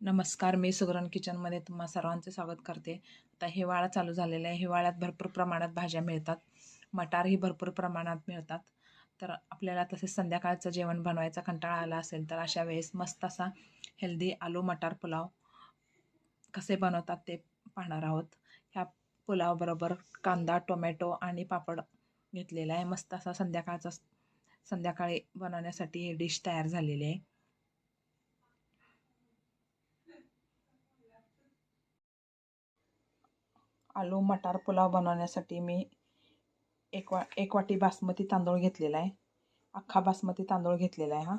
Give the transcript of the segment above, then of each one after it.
नमस्कार मी सुगरण किचनमध्ये तुम्हा सर्वांचे स्वागत करते. आता हिवाळा चालू झालेला आहे. हिवाळ्यात भरपूर प्रमाणात भाज्या मिळतात. मटारही भरपूर प्रमाणात मिळतात. तर आपल्याला तसेच संध्याकाळचं जेवण बनवायचा कंटाळा आला असेल तर अशा वेळेस मस्त असा हेल्दी आलू मटार पुलाव कसे बनवतात ते पाहणार आहोत. ह्या पुलावबरोबर कांदा टोमॅटो आणि पापड घेतलेला आहे. मस्त असा संध्याकाळचा संध्याकाळी बनवण्यासाठी ही डिश तयार झालेली आहे. आलू मटार पुलाव बनवण्यासाठी मी एक वा एक वाटी बासमती तांदूळ घेतलेला आहे. अख्खा बासमती तांदूळ घेतलेला आहे हा.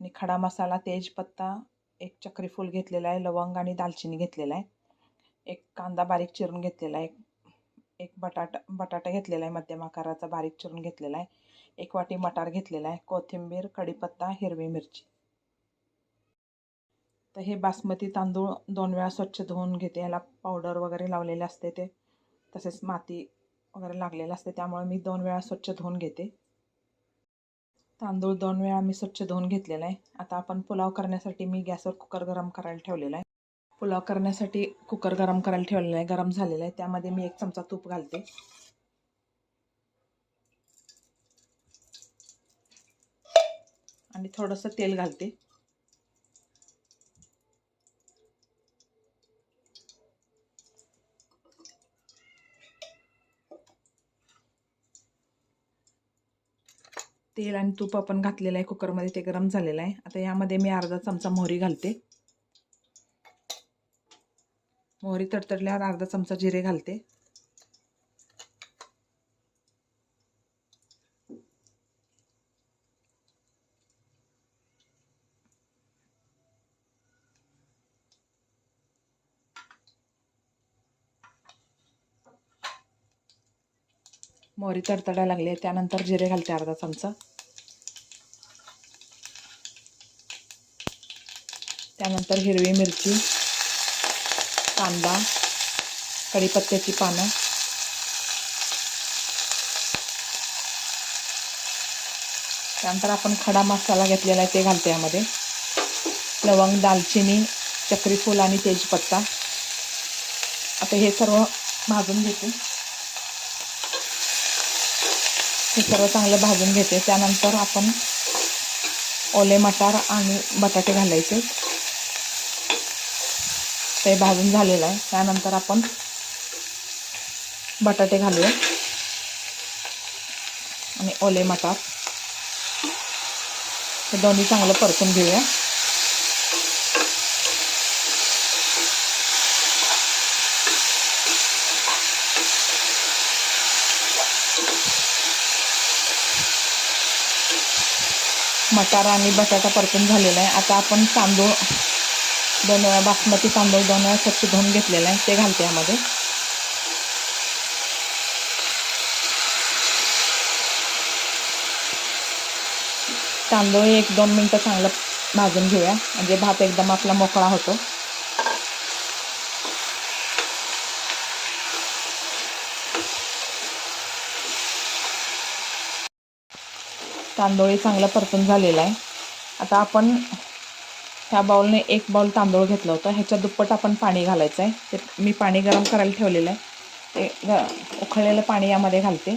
आणि खडा मसाला तेजपत्ता एक चक्रीफूल घेतलेला आहे लवंग आणि दालचिनी घेतलेला आहे. एक कांदा बारीक चिरून घेतलेला आहे. एक बटाटा बटाटा घेतलेला आहे मध्यम आकाराचा बारीक चिरून घेतलेला आहे. एक वाटी मटार घेतलेला आहे. कोथिंबीर कढीपत्ता हिरवी मिरची. तर हे बासमती तांदूळ दोन वेळा स्वच्छ धुवून घेते. याला पावडर वगैरे लावलेले असते ते. तसेच माती वगैरे लागलेलं असते त्यामुळे मी दोन वेळा स्वच्छ धुवून घेते. तांदूळ दोन वेळा मी स्वच्छ धुवून घेतलेला आहे. आता आपण पुलाव करण्यासाठी मी गॅसवर कुकर गरम करायला ठेवलेला आहे. पुलाव करण्यासाठी कुकर गरम करायला ठेवलेला आहे गरम झालेला आहे. त्यामध्ये मी एक चमचा तूप घालते. आणि थोडंसं तेल घालते. तेल आणि तूप आपण घातलेलं आहे कुकरमध्ये ते गरम झालेलं आहे. आता यामध्ये मी अर्धा चमचा मोहरी घालते. मोहरी तडतडल्यावर अर्धा चमचा जिरे घालते. मोहरी तडतडायला लागली त्यानंतर जिरे घालते अर्धा चमचा. त्यानंतर हिरवी मिरची कांदा कढीपत्त्याची पानं. त्यानंतर आपण खडा मसाला घेतलेला आहे ते घालते यामध्ये. लवंग दालचिनी चक्रीफूल आणि तेजपत्ता. आता हे सर्व भाजून घेते. हे सर्व चांगलं भाजून घेते. त्यानंतर आपण ओले मटार आणि बटाटे घालायचे. ते भाजून झालेलं आहे. त्यानंतर आपण बटाटे घालूया. आणि ओले मटार. हे दोन्ही चांगलं परतून घेऊया. मटार आणि बटाटा परतून झालेला आहे. आता आपण तांदूळ दोन वेळा बासमती तांदूळ दोन वेळा स्वच्छ धुवून घेतलेला आहे. ते घालते यामध्ये. तांदूळ एक दोन मिनटं चांगलं भाजून घेऊया. म्हणजे भात एकदम आपला मोकळा होतो. तांदूळही चांगलं परतून झालेला आहे. आता आपण ह्या बाउलने एक बाउल तांदूळ घेतलं होतं. ह्याच्या दुप्पट आपण पाणी घालायचं आहे ते मी पाणी गरम करायला ठेवलेलं आहे. ते ग उकळलेलं पाणी यामध्ये घालते.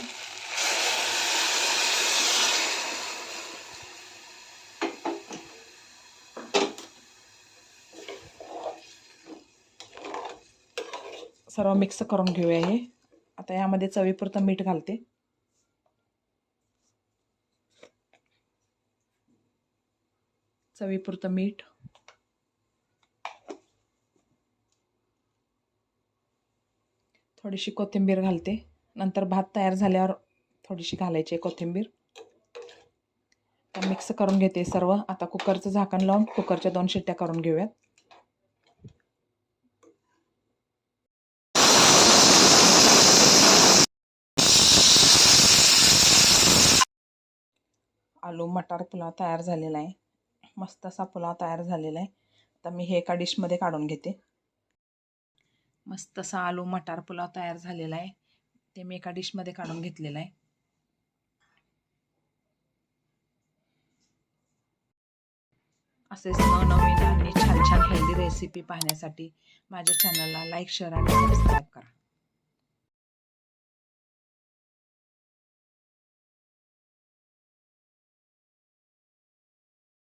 सर्व मिक्स करून घेऊया हे. आता यामध्ये चवीपुरतं मीठ घालते. चवीपुरतं मीठ. थोडीशी कोथिंबीर घालते. नंतर भात तयार झाल्यावर थोडीशी घालायची आहे कोथिंबीर. तर मिक्स करून घेते सर्व. आता कुकरचं झाकण लावून कुकरच्या दोन शिट्ट्या करून घेऊयात. आलू मटार पुलाव तयार झालेला आहे. मस्त असा पुलाव तयार झालेला आहे. आता मी हे एका डिशमध्ये काढून घेते. मस्त असा आलू मटार पुलाव तयार झालेला आहे. ते मी एका डिशमध्ये काढून घेतलेलं आहे. असेच नवनवीन आणि छान छान हेल्दी रेसिपी पाहण्यासाठी माझ्या चॅनलला लाईक शेअर आणि सबस्क्राईब करा.